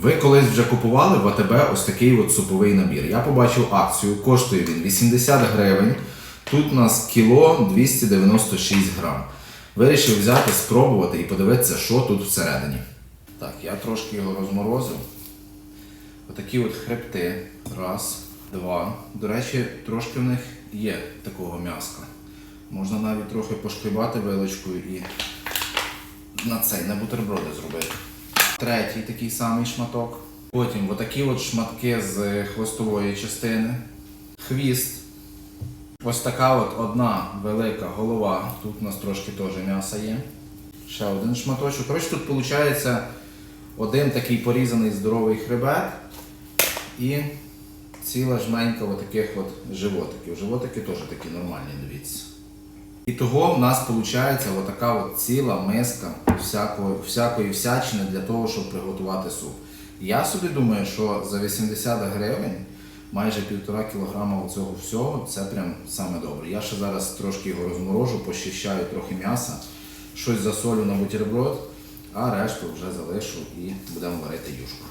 Ви колись вже купували в АТБ ось такий от суповий набір. Я побачив акцію, коштує він 80 гривень. Тут у нас кіло 296 грам. Вирішив взяти, спробувати і подивитися, що тут всередині. Так, я трошки його розморозив. Отакі от хребти. Раз, два. До речі, трошки в них є такого м'яска. Можна навіть трохи пошкрібати вилочкою і на цей, на бутерброди зробити. Третій такий самий шматок. Потім отакі от шматки з хвостової частини. Хвіст. Ось така от одна велика голова. Тут у нас трошки теж м'яса є. Ще один шматочок. Коротше, тут виходить один такий порізаний здоровий хребет і ціла жменька от от животиків. Животики теж такі нормальні, дивіться. І того в нас виходить отака от ціла миска всякої, всякої всячини для того, щоб приготувати суп. Я собі думаю, що за 80 гривень майже півтора кілограма цього всього це прям саме добре. Я ще зараз трошки його розморожу, пощищаю трохи м'яса, щось засолю на бутерброд, а решту вже залишу і будемо варити юшку.